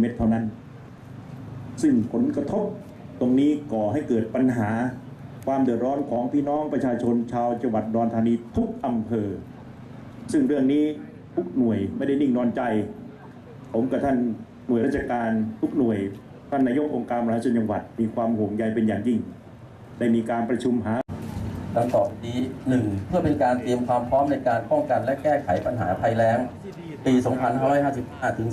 เม็ดเท่านั้น ซึ่งผลกระทบตรงนี้ก่อให้เกิดปัญหาความเดือดร้อนของพี่น้องประชาชนชาวจังหวัดดอนธานีทุกอำเภอ ซึ่งเรื่องนี้ทุกหน่วยไม่ได้นิ่งนอนใจ ผมกับท่านหน่วยราชการทุกหน่วย ท่านนายกองค์การบริหารส่วนจังหวัด มีความห่วงใยเป็นอย่างยิ่ง ได้มีการประชุมหา ดังต่อไปนี้หนึ่งเพื่อเป็นการเตรียมความพร้อมในการป้องกันและแก้ไขปัญหาภัยแล้ง ปี 2555 ถึง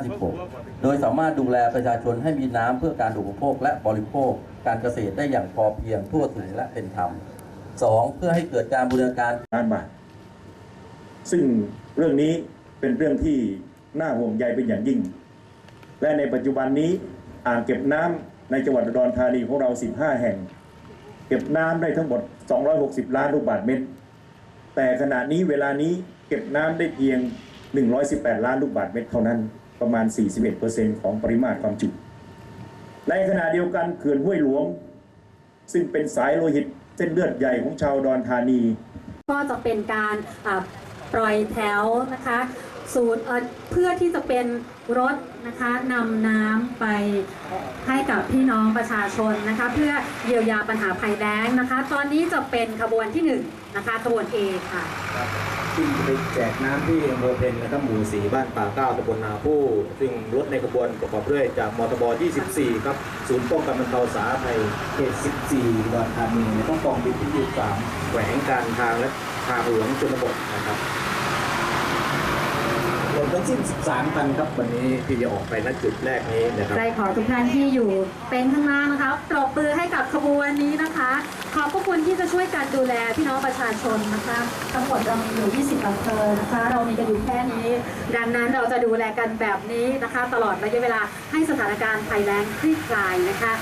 2556 โดยสามารถดูแลประชาชนให้มีน้ำเพื่อการอุปโภคและบริโภค การเกษตรได้อย่างพอเพียงทั่วถึงและเป็นธรรม 2. เพื่อให้เกิดการบูรณาการล้านบาทซึ่งเรื่องนี้เป็นเรื่องที่น่าห่วงใยเป็นอย่างยิ่ง และในปัจจุบันนี้อ่างเก็บน้ำในจังหวัดอุดรธานีของเรา 15 แห่ง เก็บน้ำได้ทั้งหมด 260 ล้านลูกบาศก์เมตร แต่ขณะนี้เวลานี้เก็บน้ำได้เพียง 118 ล้านลูกบาศก์เมตรเท่านั้น ประมาณ 41%ของปริมาตรความจุ ในขณะเดียวกันเขื่อนห้วยหลวง ซึ่งเป็นสายโลหิตเส้นเลือดใหญ่ของชาวดอนธานี ก็จะเป็นการปล่อยแถวนะคะ ศูนย์เเพื่อที่จะเป็นรถนะคะนำน้ำไปให้กับพี่น้องประชาชนนะคะ เพื่อเยียวยาปัญหาภัยแล้งนะคะ ตอนนี้จะเป็นขบวนที่หนึ่งนะคะขบวน A ค่ะซึ่งจะไปแจกน้ำที่อำเภอเพนนะครับหมู่สีบ้านป่าเก้าตำบลนาผู้ ซึ่งรถในขบวนประกอบด้วยจากมทบ 24 ครับ ศูนย์ป้องกันบรรเทาสาธารณภัยเขต 14ดอนธานีต้องกองบินที่ 23แหวงการทางและทางหลวงชนบทนะครับ งสิ้น 13คันครับวันนี้ที่จะออกไปณจุดแรกนี้นะครับ ได้ขอทุกท่านที่อยู่เป็นข้างล่างนะคะปรบมือให้กับขบวนนี้นะคะ ขอบพระคุณที่จะช่วยกันดูแลพี่น้องประชาชนนะคะทั้งหมดเรามีอยู่ 20อำเภอนะคะ เรามีกันอยู่แค่นี้ ดังนั้นเราจะดูแลกันแบบนี้นะคะ ตลอดระยะเวลาให้สถานการณ์ภัยแล้งคลี่คลายนะคะ